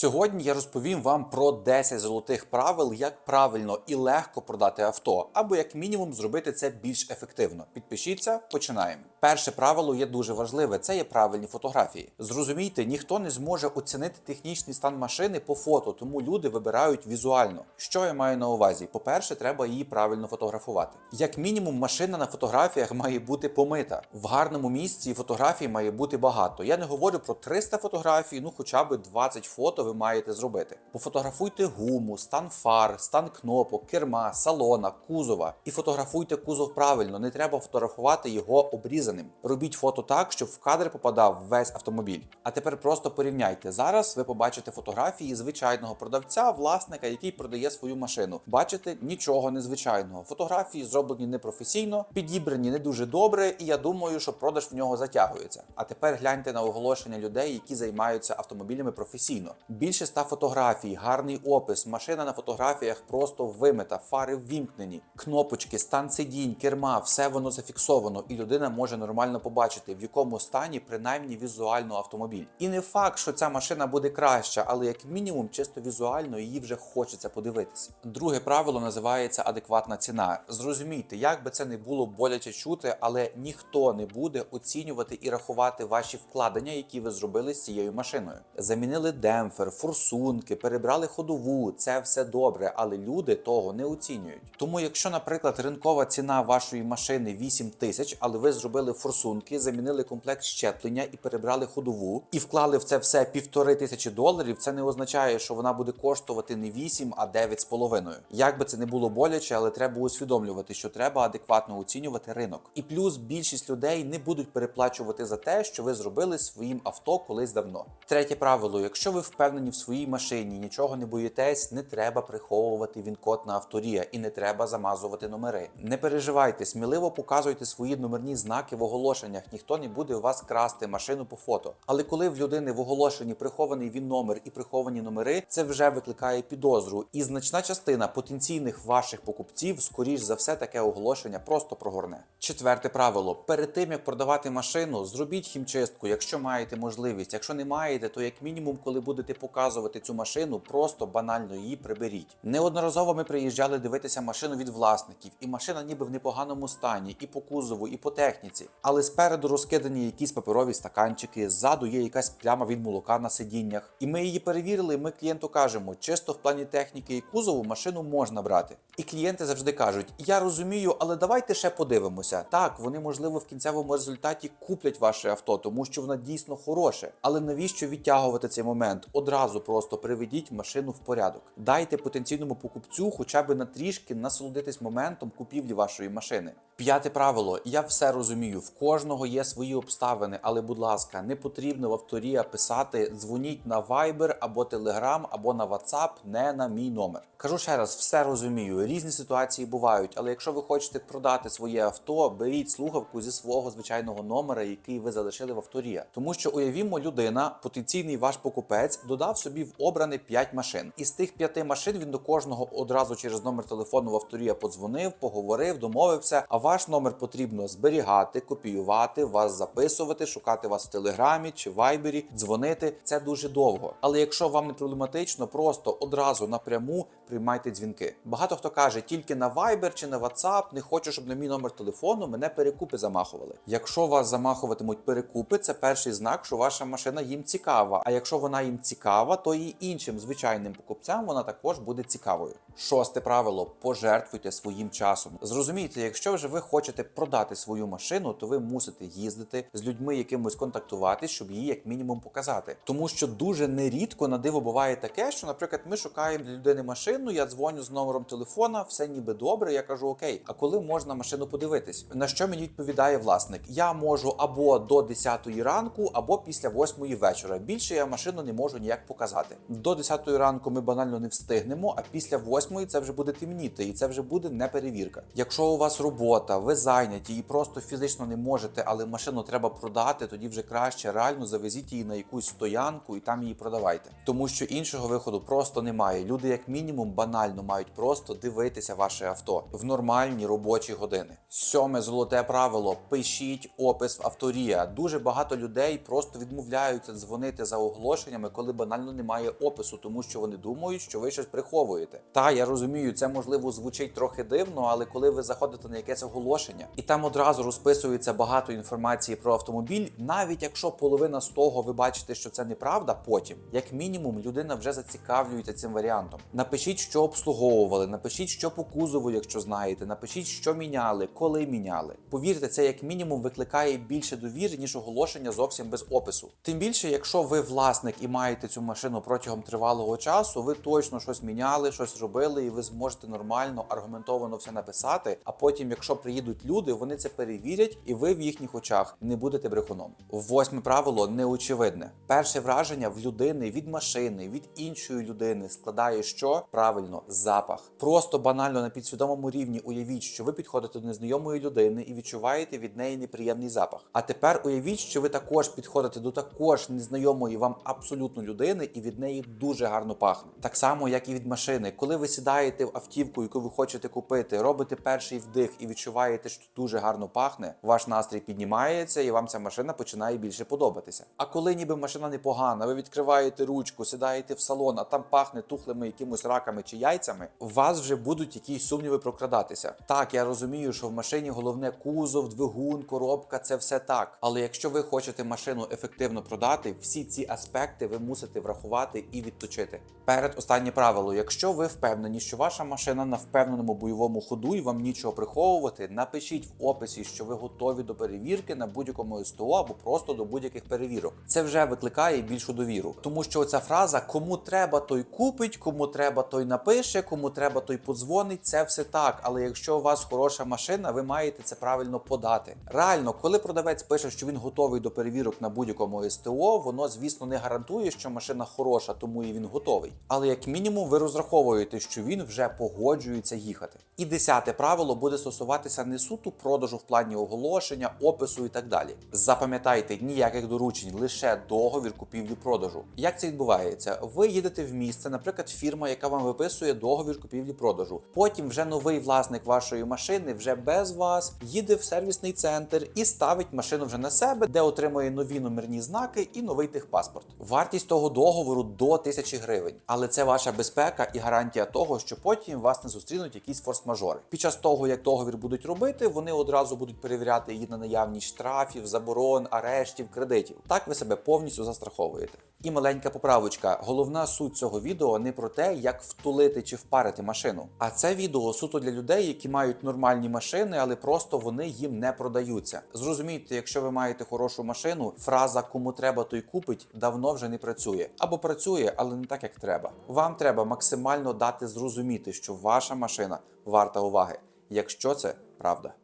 Сьогодні я розповім вам про 10 золотих правил, як правильно і легко продати авто, або як мінімум зробити це більш ефективно. Підпишіться, починаємо. Перше правило є дуже важливе: це є правильні фотографії. Зрозумійте, ніхто не зможе оцінити технічний стан машини по фото, тому люди вибирають візуально. Що я маю на увазі? По-перше, треба її правильно фотографувати. Як мінімум, машина на фотографіях має бути помита. В гарному місці фотографій має бути багато. Я не говорю про 300 фотографій, ну хоча б 20 фото ви маєте зробити. Пофотографуйте гуму, стан фар, стан кнопок, керма, салона, кузова. І фотографуйте кузов правильно. Не треба фотографувати його обрізаним. Робіть фото так, щоб в кадр попадав весь автомобіль. А тепер просто порівняйте. Зараз ви побачите фотографії звичайного продавця, власника, який продає свою машину. Бачите нічого незвичайного. Фотографії зроблені непрофесійно, підібрані не дуже добре, і я думаю, що продаж в нього затягується. А тепер гляньте на оголошення людей, які займаються автомобілями професійно. Більше ста фотографій, гарний опис, машина на фотографіях просто вимита, фари ввімкнені, кнопочки, стан сидінь, керма, все воно зафіксовано, і людина може нормально побачити, в якому стані принаймні візуально автомобіль. І не факт, що ця машина буде краща, але як мінімум, чисто візуально її вже хочеться подивитися. Друге правило називається адекватна ціна. Зрозумійте, як би це не було боляче чути, але ніхто не буде оцінювати і рахувати ваші вкладення, які ви зробили з цією машиною. Замінили демпфер, форсунки, перебрали ходову. Це все добре, але люди того не оцінюють. Тому, якщо, наприклад, ринкова ціна вашої машини 8 тисяч, але ви зробили форсунки, замінили комплект щеплення і перебрали ходову, і вклали в це все півтори тисячі доларів, це не означає, що вона буде коштувати не 8, а 9,5. Як би це не було боляче, але треба усвідомлювати, що треба адекватно оцінювати ринок. І плюс більшість людей не будуть переплачувати за те, що ви зробили своїм авто колись давно. Третє правило: якщо ви впевнені в своїй машині, нічого не боїтесь, не треба приховувати він-код на авторія і не треба замазувати номери. Не переживайте, сміливо показуйте свої номерні знаки в оголошеннях. Ніхто не буде у вас красти машину по фото. Але коли в людини в оголошенні прихований він номер і приховані номери, це вже викликає підозру. І значна частина потенційних ваших покупців, скоріш за все, таке оголошення просто прогорне. Четверте правило: перед тим як продавати машину, зробіть хімчистку, якщо маєте можливість. Якщо не маєте, то як мінімум, коли будете показувати цю машину, просто банально її приберіть. Неодноразово ми приїжджали дивитися машину від власників, і машина ніби в непоганому стані, і по кузову, і по техніці. Але спереду розкидані якісь паперові стаканчики, ззаду є якась пляма від молока на сидіннях. І ми її перевірили. і Ми клієнту кажемо, чисто в плані техніки і кузову машину можна брати. І клієнти завжди кажуть: Я розумію, але давайте ще подивимося. Так, вони можливо в кінцевому результаті куплять ваше авто, тому що воно дійсно хороше. Але навіщо відтягувати цей момент? Одразу просто приведіть машину в порядок. Дайте потенційному покупцю хоча б на трішки насолодитись моментом купівлі вашої машини. П'яте правило: я все розумію. В кожного є свої обставини, але, будь ласка, не потрібно в авторія писати дзвоніть на Viber або Telegram, або на WhatsApp, не на мій номер. Кажу ще раз, все розумію. Різні ситуації бувають, але якщо ви хочете продати своє авто, беріть слухавку зі свого звичайного номера, який ви залишили в авторія. Тому що уявімо, людина, потенційний ваш покупець, додав собі в обране 5 машин. Із тих 5 машин він до кожного одразу через номер телефону в авторія подзвонив, поговорив, домовився. А ваш номер потрібно зберігати, копіювати, вас записувати, шукати вас в телеграмі чи вайбері, дзвонити. Це дуже довго. Але якщо вам не проблематично, просто одразу напряму приймайте дзвінки. Багато хто каже, тільки на Viber чи на WhatsApp не хочу, щоб на мій номер телефону мене перекупи замахували. Якщо вас замахуватимуть перекупи, це перший знак, що ваша машина їм цікава. А якщо вона їм цікава, то і іншим звичайним покупцям вона також буде цікавою. Шосте правило: пожертвуйте своїм часом. Зрозумійте, якщо вже ви хочете продати свою машину, то ви мусите їздити з людьми, якимось контактувати, щоб її як мінімум показати. Тому що дуже нерідко на диво буває таке, що, наприклад, ми шукаємо для людини машину, я дзвоню з номером телефона, все ніби добре. Я кажу, окей, а коли можна машину подивитись? На що мені відповідає власник? Я можу або до 10 ранку, або після 8 вечора. Більше я машину не можу ніяк показати. До 10 ранку ми банально не встигнемо, а після 8 це вже буде темніти, і це вже буде не перевірка. Якщо у вас робота, ви зайняті і просто фізично не можете, але машину треба продати, тоді вже краще реально завезіть її на якусь стоянку і там її продавайте. Тому що іншого виходу просто немає. Люди, як мінімум, банально мають просто дивитися ваше авто в нормальні робочі години. Сьоме золоте правило: пишіть опис в авторія. Дуже багато людей просто відмовляються дзвонити за оголошеннями, коли банально банально немає опису, тому що вони думають, що ви щось приховуєте. Та я розумію, це можливо звучить трохи дивно, але коли ви заходите на якесь оголошення, і там одразу розписується багато інформації про автомобіль, навіть якщо половина з того ви бачите, що це неправда, потім як мінімум людина вже зацікавлюється цим варіантом. Напишіть, що обслуговували, напишіть, що по кузову, якщо знаєте, напишіть, що міняли, коли міняли. Повірте, це як мінімум викликає більше довіри, ніж оголошення зовсім без опису. Тим більше, якщо ви власник і маєте цю машину протягом тривалого часу, ви точно щось міняли, щось робили, і ви зможете нормально, аргументовано все написати. А потім, якщо приїдуть люди, вони це перевірять, і ви в їхніх очах не будете брехуном. Восьме правило неочевидне. Перше враження в людини від машини, від іншої людини складає що правильно запах. Просто банально на підсвідомому рівні уявіть, що ви підходите до незнайомої людини і відчуваєте від неї неприємний запах. А тепер уявіть, що ви також підходите до також незнайомої вам абсолютно людини, і від неї дуже гарно пахне. Так само, як і від машини. Коли ви сідаєте в автівку, яку ви хочете купити, робите перший вдих і відчуваєте, що дуже гарно пахне, ваш настрій піднімається, і вам ця машина починає більше подобатися. А коли ніби машина непогана, ви відкриваєте ручку, сідаєте в салон, а там пахне тухлими якимось раками чи яйцями, у вас вже будуть якісь сумніви прокрадатися. Так, я розумію, що в машині головне кузов, двигун, коробка це все так. Але якщо ви хочете машину ефективно продати, всі ці аспекти ви мусите врахувати і відточити. Перед останнє правило: якщо ви впевнені, що ваша машина на впевненому бойовому ходу і вам нічого приховувати, напишіть в описі, що ви готові до перевірки на будь-якому СТО або просто до будь-яких перевірок. Це вже викликає більшу довіру, тому що ця фраза кому треба, той купить, кому треба, той напише, кому треба, той подзвонить. Це все так. Але якщо у вас хороша машина, ви маєте це правильно подати. Реально, коли продавець пише, що він готовий до перевірок на будь-якому СТО, воно звісно не гарантує, що машина хороша, тому і він готовий. Але як мінімум, ви розраховуєте, що він вже погоджується їхати. І десяте правило буде стосуватися не суто продажу в плані оголошення, опису і так далі. Запам'ятайте ніяких доручень, лише договір купівлі-продажу. Як це відбувається? Ви їдете в місце, наприклад, фірма, яка вам виписує договір купівлі-продажу. Потім вже новий власник вашої машини вже без вас їде в сервісний центр і ставить машину вже на себе, де отримує нові номерні знаки і новий техпаспорт. Вартість того договору до тисячі гривень, але це ваша безпека і гарантія того, що потім вас не зустрінуть якісь форс-мажори. Під час того, як договір будуть робити, вони одразу будуть перевіряти її на наявність штрафів, заборон, арештів, кредитів. Так ви себе повністю застраховуєте. І маленька поправочка. Головна суть цього відео не про те, як втулити чи впарити машину. А це відео суто для людей, які мають нормальні машини, але просто вони їм не продаються. Зрозумійте, якщо ви маєте хорошу машину, фраза кому треба, той купить давно вже не працює. Або працює, але не так, як треба. Вам треба максимально дати зрозуміти, що ваша машина варта уваги, якщо це правда.